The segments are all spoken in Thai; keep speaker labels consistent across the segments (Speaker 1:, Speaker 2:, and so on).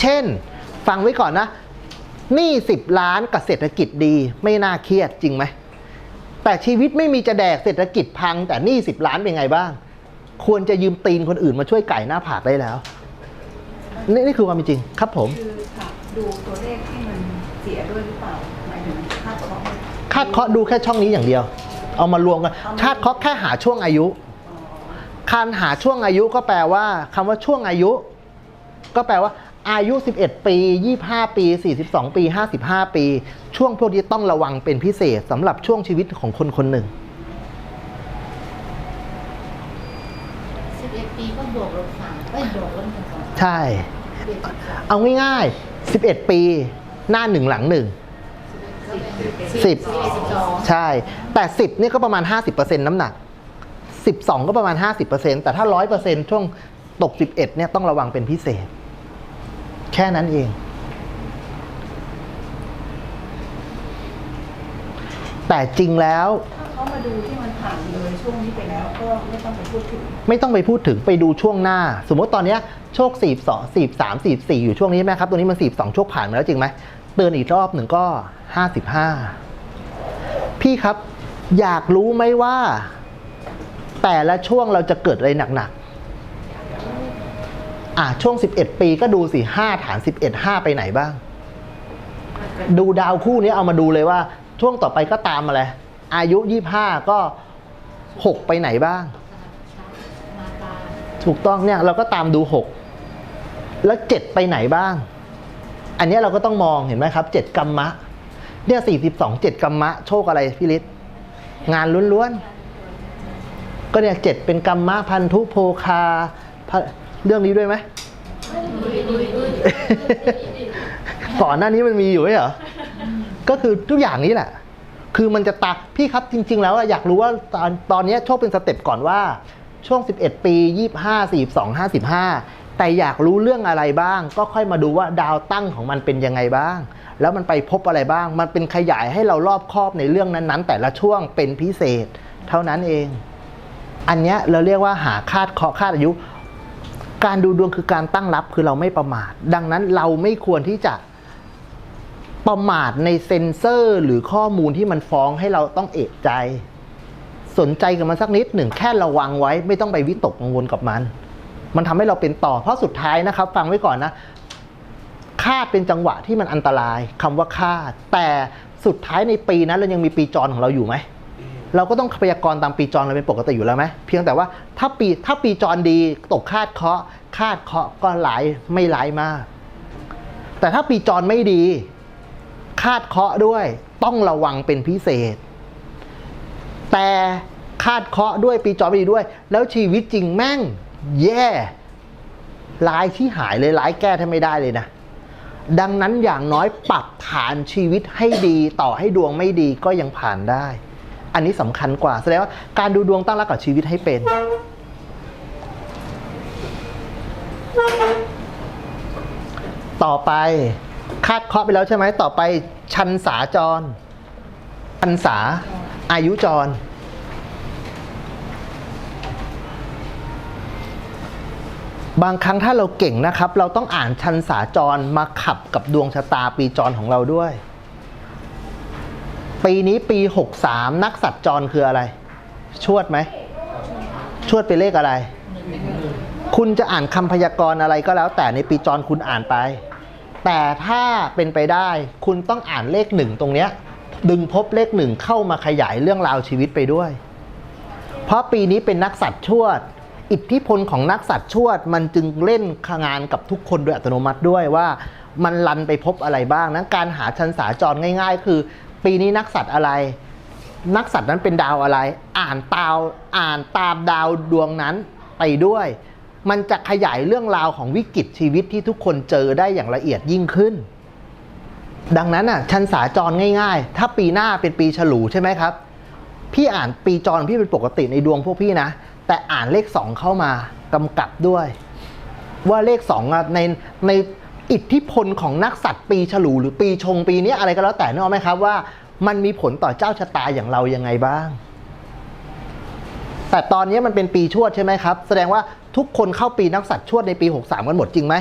Speaker 1: เช่น ฟังไว้ก่อนนะหนี้สิบล้านกับเศรษฐกิจดีไม่น่าเครียดจริงไหม แต่ชีวิตไม่มีจะแดกเศรษฐกิจพัง แต่หนี้สิบล้านเป็นไงบ้าง ควรจะยืมตีนคนอื่นมาช่วยไก่หน้าผากได้แล้ว นี่นี่คือความเป็นจริงครับผม
Speaker 2: คือค่ะดูตัวเลขที่มันเสียด้วยหรือเปล่าหมายถึงค่าเคราะห์
Speaker 1: คาดเคาะดูแค่ช่องนี้อย่างเดียว เอามารวมกันคาดเคาะแค่หาช่วงอายุการหาช่วงอายุก็แปลว่าคำว่าช่วงอายุ ก็แปลว่า อายุ 11 ปี 25 ปี 42 ปี 55 ปี ช่วงพวกนี้ต้องระวังเป็นพิเศษสำหรับช่วงชีวิตของคนคนหนึ่ง
Speaker 3: 11 ปีก็บวกลบสามเอ้ยบวกลบหนึ่งสอง
Speaker 1: ใช่
Speaker 3: สิบเอ็ดสิบสอง
Speaker 1: เอาง่ายๆ 11 ปี หน้าหนึ่งหลังหนึ่ง สิบ
Speaker 3: สิบเอ็ดสิบสอง
Speaker 1: ใช่ แต่ 10นี่ก็ประมาณ 50%น้ำหนัก 12 ก็ประมาณ 50%แต่ถ้า 100%ช่วงตก 11เนี่ยต้องระวังเป็นพิเศษ แค่นั้นเอง แต่จริงแล้ว
Speaker 2: ถ้าเขามาดูที่มันผ่านเลยช่วงนี้ไปแล้วก็ไม่ต้องไปพูดถึง
Speaker 1: ไม่ต้องไปพูดถึงไปดูช่วงหน้า สมมติตอนเนี้ยโชค42 43 44อยู่ช่วงนี้ใช่ไหมครับ ตัวนี้มัน42โชคผ่านมาแล้วจริงไหมเตือนอีกรอบหนึ่งก็55พี่ครับ อยากรู้ไหมว่า แต่ละช่วงเราจะเกิดอะไรหนักๆ อะช่วง 11 ปีก็ดูสิ5ฐาน 11 5 ไปไหนบ้าง ดูดาวคู่นี้เอามาดูเลยว่า ช่วงต่อไปก็ตามมาเลยอายุ 25 ก็ 6 ไปไหนบ้าง
Speaker 3: มาตา
Speaker 1: ถูกต้องเนี่ยเราก็ตามดู 6 แล้ว 7 ไปไหนบ้าง อันเนี้ยเราก็ต้องมองเห็นไหมครับ 7 กรรมะ เนี่ย42 7 กรรมะ โชคอะไรพี่ฤทธิ์งานล้วนๆ ก็เนี่ยเจ็ดเป็นกรรมะพันธุโภคาพะ เรื่องนี้ด้วยไหมก่อนหน้านี้มันมีอยู่ไหมเหรอ ก็คือทุกอย่างนี้แหละ คือมันจะตาพี่ครับจริง ๆ แล้วอะอยากรู้ว่าตอนตอนเนี้ยโชคเป็นสเต็ปก่อนว่า ช่วง 11 ปี 25 42 55 แต่อยากรู้เรื่องอะไรบ้าง ก็ค่อยมาดูว่าดาวตั้งของมันเป็นยังไงบ้าง แล้วมันไปพบอะไรบ้าง มันเป็นขยายให้เรารอบครอบในเรื่องนั้นๆ แต่ละช่วงเป็นพิเศษ เท่านั้นเอง อันเนี้ยเราเรียกว่าหาคาดเคราะห์คาดอายุ การดูดวงคือการตั้งรับคือเราไม่ประมาท ดังนั้นเราไม่ควรที่จะประมาทในเซนเซอร์หรือข้อมูลที่มันฟ้องให้เราต้องเอกใจ สนใจกับมันสักนิดหนึ่งแค่ระวังไว้ไม่ต้องไปวิตกกังวลกับมัน มันทำให้เราเป็นต่อเพราะสุดท้ายนะครับ ฟังไว้ก่อนนะคาดเป็นจังหวะที่มันอันตรายคำว่าคาด แต่สุดท้ายในปีนั้นเรายังมีปีจรของเราอยู่ไหม เราก็ต้องพยากรณ์ตามปีจรเราเป็นปกติอยู่แล้วไหมเพียงแต่ว่าถ้าปีถ้าปีจรดีตกคาดเคาะคาดเคาะก็หลายไม่หลายมาก แต่ถ้าปีจรไม่ดี คาดเคาะด้วยต้องระวังเป็นพิเศษ แต่คาดเคาะด้วยปีจรไม่ดีด้วย แล้วชีวิตจริงแม่ง แย่ร้ายที่หายเลยร้ายแก้แทบไม่ได้เลยนะ ดังนั้นอย่างน้อยปรับฐานชีวิตให้ดี ต่อให้ดวงไม่ดีก็ยังผ่านได้ อันนี้สำคัญกว่า แสดงว่าการดูดวงตั้งรักกับชีวิตให้เป็น ต่อไปคาดเคาะไปแล้วใช่ไหมต่อไปชันสาจรชันสาอายุจรบางครั้งถ้าเราเก่งนะครับ เราต้องอ่านชันสาจรมาขับกับดวงชะตาปีจรของเราด้วย ปีนี้ปี 63 นักสัตว์จรคืออะไร ชวดไหม ชวดเป็นเลขอะไร คุณจะอ่านคำพยากรณ์อะไรก็แล้ว แต่ในปีจรคุณอ่านไป แต่ถ้าเป็นไปได้คุณต้องอ่านเลขหนึ่งตรงเนี้ย ดึงพบเลขหนึ่งเข้ามาขยายเรื่องราวชีวิตไปด้วย เพราะปีนี้เป็นนักสัตว์ชวด อิทธิพลของนักสัตว์ชวด มันจึงเล่นงานกับทุกคนโดยอัตโนมัติด้วยว่ามันลันไปพบอะไรบ้างนั้นการหาชันสาจรง่าย ๆ คือ ปีนี้นักสัตว์อะไร นักสัตว์นั้นเป็นดาวอะไร อ่านตาวอ่านตามดาวดวงนั้นไปด้วย มันจะขยายเรื่องราวของวิกฤตชีวิตที่ทุกคนเจอได้อย่างละเอียดยิ่งขึ้น ดังนั้นอะชันสาจรง่าย ๆ ถ้าปีหน้าเป็นปีฉลูใช่ไหมครับ พี่อ่านปีจรพี่เป็นปกติในดวงพวกพี่นะ แต่อ่านเลขสองเข้ามากำกับด้วย ว่าเลขสองในใน อิทธิพลของนักสัตว์ปีฉลูหรือปีชงปีนี้อะไรก็แล้วแต่นึกออกไหมครับว่า มันมีผลต่อเจ้าชะตาอย่างเรายังไงบ้าง แต่ตอนนี้มันเป็นปีชวดใช่ไหมครับ แสดงว่าทุกคนเข้าปีนักสัตว์ชวดในปี 63กันหมดจริงไหม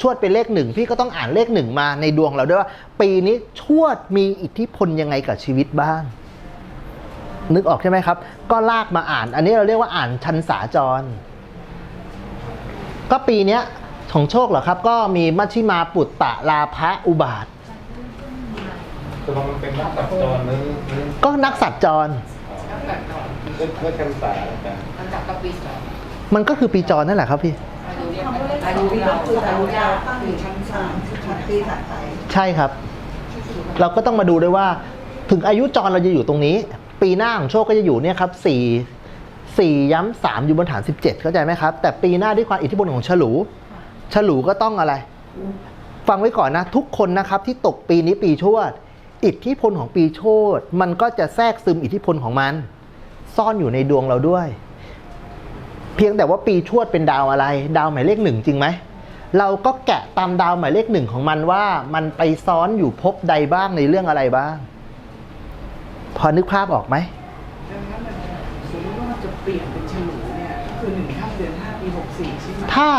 Speaker 1: ชวดเป็นเลขหนึ่งพี่ก็ต้องอ่านเลขหนึ่งมาในดวงเราด้วยว่า ปีนี้ชวดมีอิทธิพลยังไงกับชีวิตบ้าง นึกออกใช่ไหมครับ ก็ลากมาอ่าน อันนี้เราเรียกว่าอ่านชันสาจร ก็ปีเนี้ย ของโชคเหรอครับ ก็มีมัชชิมาปุตตะลาภะอุบาท
Speaker 4: ตกลงมันเป็นนักสับจรหรือหรือ
Speaker 1: ก็นักสัตว์จร
Speaker 2: แล้วแบบก่อน
Speaker 4: เพื่อกันสาอาจารย์
Speaker 2: มันจับกับปีสอง
Speaker 1: มันก็คือปีจรนั่นแหละครับพี่
Speaker 2: อายุเรียกอายุเราคืออายุยาวตั้งอยู่ชั้นสามชั้นปีถัดไป
Speaker 1: ใช่ครับ เราก็ต้องมาดูด้วยว่า ถึงอายุจรเราจะอยู่ตรงนี้ ปีหน้าของโชคก็จะอยู่เนี่ยครับสี่สี่ย้ำสามอยู่บนฐานสิบเจ็ดเข้าใจไหมครับ แต่ปีหน้าด้วยความอิทธิพลของฉลู ฉลูก็ต้องอะไร ฟังไว้ก่อนนะ ทุกคนนะครับที่ตกปีนี้ปีชวด อิทธิพลของปีโชดมันก็จะแทรกซึมอิทธิพลของมัน ซ่อนอยู่ในดวงเราด้วย เพียงแต่ว่าปีชวดเป็นดาวอะไร ดาวหมายเลขหนึ่งจริงไหมเราก็แกะตามดาวหมายเลขหนึ่งของมันว่า มันไปซ้อนอยู่ภพใดบ้างในเรื่องอะไรบ้าง พอนึกภาพออกไหม
Speaker 5: ดังนั้นน่ะสมมติว่ามันจะเปลี่ยนเป็นฉลูเนี่ยก็คือหนึ่งข้ามเดือนห้าปีหกสี่ใช่ไหม
Speaker 1: ถ้า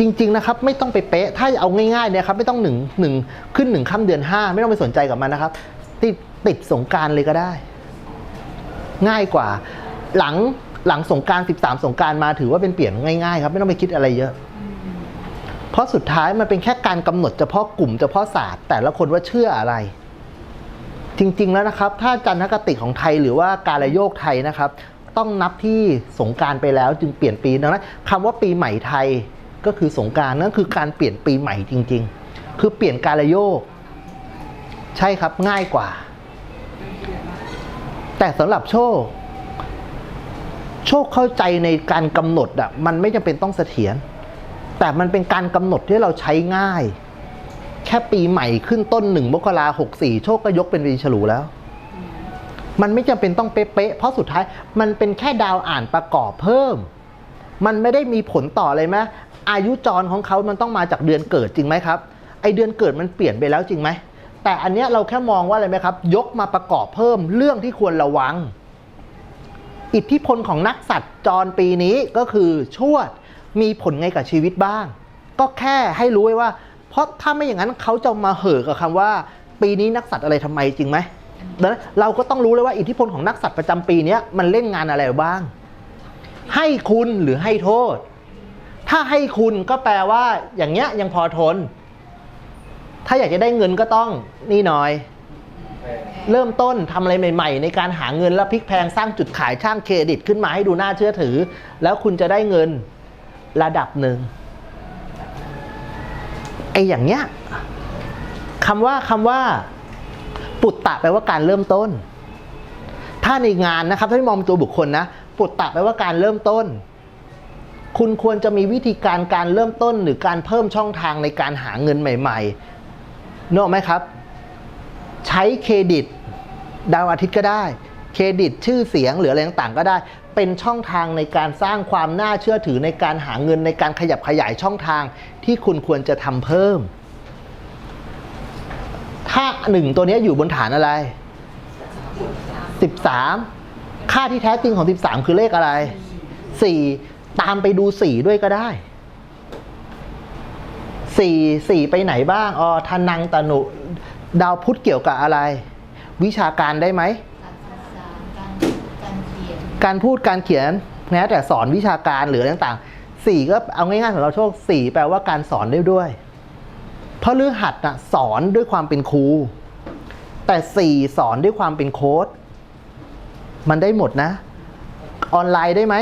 Speaker 1: จริง ๆ นะครับ ไม่ต้องไปเป๊ะ ถ้าเอาง่ายๆเนี่ยครับไม่ต้องหนึ่งหนึ่งขึ้นหนึ่งค่ำเดือนห้าไม่ต้องไปสนใจกับมันนะครับ ติดติดสงการเลยก็ได้ ง่ายกว่า หลังหลังสงการ13 สงการมาถือว่าเป็นเปลี่ยนง่ายๆ ครับ ไม่ต้องไปคิดอะไรเยอะ เพราะสุดท้ายมันเป็นแค่การกำหนดเฉพาะกลุ่มเฉพาะศาสตร์แต่ละคนว่าเชื่ออะไร จริง ๆ แล้วนะครับ ถ้าจันทคติของไทยหรือว่าการโยกไทยนะครับ ต้องนับที่สงการไปแล้วจึงเปลี่ยนปีดังนั้นคำว่าปีใหม่ไทย ก็คือสงการนั่นคือการเปลี่ยนปีใหม่จริง ๆ คือเปลี่ยนการโยก ใช่ครับง่ายกว่า แต่สำหรับโชค โชคเข้าใจในการกำหนดอะมันไม่จำเป็นต้องเสถียรแต่มันเป็นการกำหนดที่เราใช้ง่าย แค่ปีใหม่ขึ้นต้นหนึ่งมกราหกสี่โชคก็ยกเป็นปีฉลูแล้วมันไม่จำเป็นต้องเป๊ะๆ เพราะสุดท้ายมันเป็นแค่ดาวอ่านประกอบเพิ่ม มันไม่ได้มีผลต่อเลยไหม อายุจรของเขามันต้องมาจากเดือนเกิดจริงไหมครับ ไอเดือนเกิดมันเปลี่ยนไปแล้วจริงไหม แต่อันเนี้ยเราแค่มองว่าอะไรไหมครับ ยกมาประกอบเพิ่มเรื่องที่ควรระวัง อิทธิพลของนักสัตว์จรปีนี้ก็คือชวดมีผลไงกับชีวิตบ้าง ก็แค่ให้รู้ไว้ว่า เพราะถ้าไม่อย่างนั้นเขาจะมาเห่อกับคำว่า ปีนี้นักสัตว์อะไรทำไมจริงไหมดังนั้นเราก็ต้องรู้เลยว่าอิทธิพลของนักสัตว์ประจำปีนี้มันเล่นงานอะไรบ้าง ให้คุณหรือให้โทษ ถ้าให้คุณก็แปลว่าอย่างเงี้ยยังพอทน ถ้าอยากจะได้เงินก็ต้องนี่หน่อย เริ่มต้นทำอะไรใหม่ ๆ ในการหาเงินแล้วพลิกแพลงสร้างจุดขายช่างเครดิตขึ้นมาให้ดูน่าเชื่อถือ แล้วคุณจะได้เงินระดับหนึ่งไอ้อย่างเงี้ยคำว่าคำว่า ปุตตะแปลว่าการเริ่มต้น ถ้าในงานนะครับ ถ้าไม่มองเป็นตัวบุคคลนะ ปุตตะแปลว่าการเริ่มต้น คุณควรจะมีวิธีการการเริ่มต้นหรือการเพิ่มช่องทางในการหาเงินใหม่ๆเนออกไหมครับ ใช้เครดิต ดาวอาทิตย์ก็ได้ เครดิตชื่อเสียงหรืออะไรต่างๆก็ได้ เป็นช่องทางในการสร้างความน่าเชื่อถือในการหาเงินในการขยับขยายช่องทางที่คุณควรจะทำเพิ่ม ถ้าหนึ่งตัวนี้อยู่บนฐานอะไร 13 ค่าที่แท้จริงของ 13 คือเลขอะไร 4 ตามไปดู4ด้วยก็ได้4 4ไปไหนบ้างอ๋อทานังตนุ ดาวพุธเกี่ยวกับอะไร วิชาการได้ไหม
Speaker 3: การสื่อสารการการเขียน
Speaker 1: การพูดการเขียนแม้แต่สอนวิชาการหรืออะไรต่างๆสี่ก็เอาง่ายๆของเราโชคสี่แปลว่าการสอนได้ด้วย เพราะฤหัสน่ะสอนด้วยความเป็นครู แต่สี่สอนด้วยความเป็นโค้ดมันได้หมดนะ ออนไลน์ได้ไหม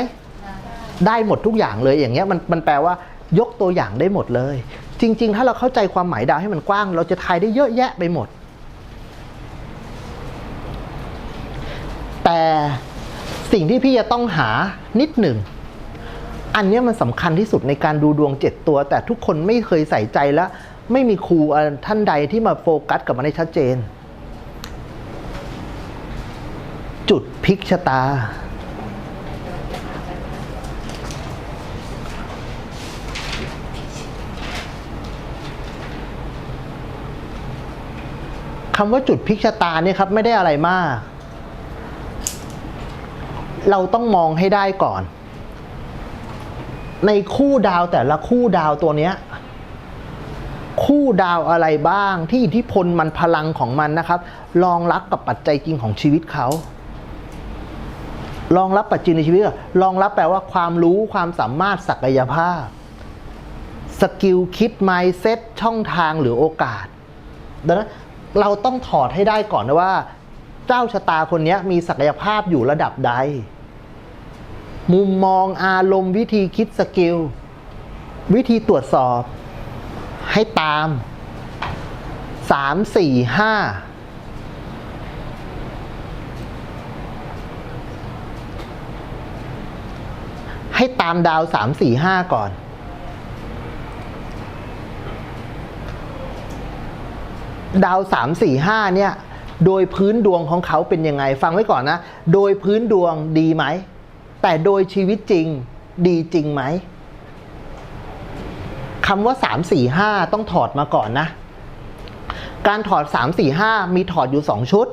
Speaker 1: ได้หมดทุกอย่างเลยอย่างเงี้ยมันมันแปลว่ายกตัวอย่างได้หมดเลย จริง ๆ ถ้าเราเข้าใจความหมายดาวให้มันกว้าง เราจะทายได้เยอะแยะไปหมด แต่สิ่งที่พี่จะต้องหานิดหนึ่ง อันเนี้ยมันสำคัญที่สุดในการดูดวงเจ็ดตัว แต่ทุกคนไม่เคยใส่ใจและไม่มีครูท่านใดที่มาโฟกัสกับมันให้ชัดเจน จุดพลิกชะตา คำว่าจุดพลิกชะตาเนี่ยครับไม่ได้อะไรมาก เราต้องมองให้ได้ก่อน ในคู่ดาวแต่ละคู่ดาวตัวเนี้ยคู่ดาวอะไรบ้างที่อิทธิพลมันพลังของมันนะครับรองรับกับปัจจัยจริงของชีวิตเขารองรับปัจจัยในชีวิตรองรับแปลว่าความรู้ความสามารถศักยภาพ สกิลคิด mindset ช่องทางหรือโอกาสดังนั้น เราต้องถอดให้ได้ก่อนนะว่า เจ้าชะตาคนนี้มีศักยภาพอยู่ระดับใด มุมมองอารมณ์วิธีคิดสกิล วิธีตรวจสอบ ให้ตามสามสี่ห้าให้ตามดาวสามสี่ห้าก่อน ดาวสามสี่ห้าเนี่ย โดยพื้นดวงของเขาเป็นยังไง ฟังไว้ก่อนนะ โดยพื้นดวงดีไหม แต่โดยชีวิตจริงดีจริงไหมคำว่าสามสี่ห้าต้องถอดมาก่อนนะ การถอดสามสี่ห้ามีถอดอยู่สองชุด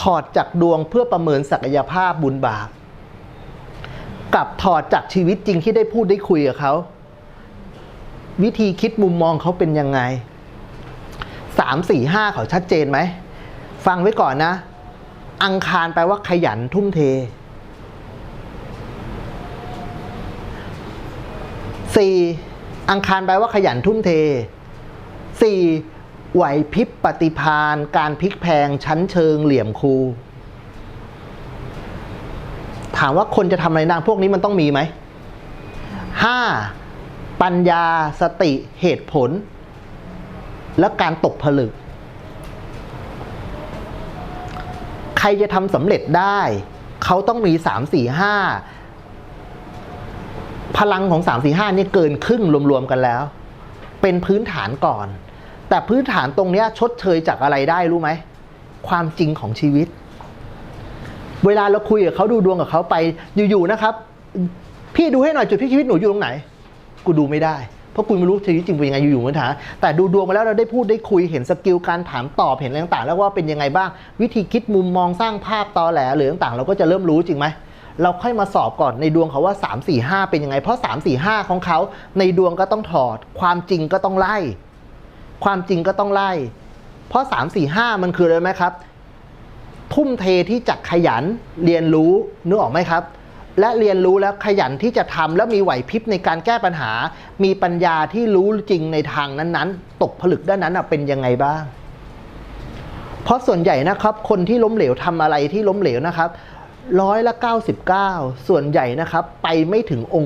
Speaker 1: ถอดจากดวงเพื่อประเมินศักยภาพบุญบาปกับถอดจากชีวิตจริงที่ได้พูดได้คุยกับเขา วิธีคิดมุมมองเขาเป็นยังไง สามสี่ห้าเขาชัดเจนไหม ฟังไว้ก่อนนะ อังคารแปลว่าขยันทุ่มเทสี่อังคารแปลว่าขยันทุ่มเทสี่ไหวพริบปฏิพานการพลิกแพงชั้นเชิงเหลี่ยมคูถามว่าคนจะทำอะไรนางพวกนี้มันต้องมีไหมห้าปัญญาสติเหตุผล และการตกผลึก ใครจะทำสำเร็จได้ เขาต้องมีสามสี่ห้าพลังของสามสี่ห้านี่เกินครึ่งรวม ๆ กันแล้ว เป็นพื้นฐานก่อน แต่พื้นฐานตรงนี้ชดเชยจากอะไรได้รู้ไหม ความจริงของชีวิต เวลาเราคุยกับเขาดูดวงกับเขาไปอยู่ๆนะครับ พี่ดูให้หน่อยจุดพลิกชีวิตหนูอยู่ตรงไหน กูดูไม่ได้ เพราะกูไม่รู้ชีวิตจริงเป็นยังไงอยู่ๆมันถามแต่ดูดวงมาแล้วเราได้พูดได้คุยเห็นสกิลการถามตอบเห็นอะไรต่างๆ แล้วว่าเป็นยังไงบ้าง วิธีคิดมุมมองสร้างภาพตอแหลหรือต่างๆ เราก็จะเริ่มรู้จริงไหมเราค่อยมาสอบก่อนในดวงเขาว่า 3 4 5 เป็นยังไง เพราะ 3 4 5 ของเขาในดวงก็ต้องถอด ความจริงก็ต้องไล่ ความจริงก็ต้องไล่ เพราะ 3 4 5 มันคืออะไรไหมครับ ทุ่มเทที่จะขยันเรียนรู้นึกออกไหมครับ และเรียนรู้แล้วขยันที่จะทำแล้วมีไหวพริบในการแก้ปัญหา มีปัญญาที่รู้จริงในทางนั้นๆ ตกผลึกด้านนั้นน่ะเป็นยังไงบ้าง เพราะส่วนใหญ่นะครับ คนที่ล้มเหลวทำอะไรที่ล้มเหลวนะครับร้อยละ 99 ส่วนใหญ่นะครับ ไปไม่ถึงองค์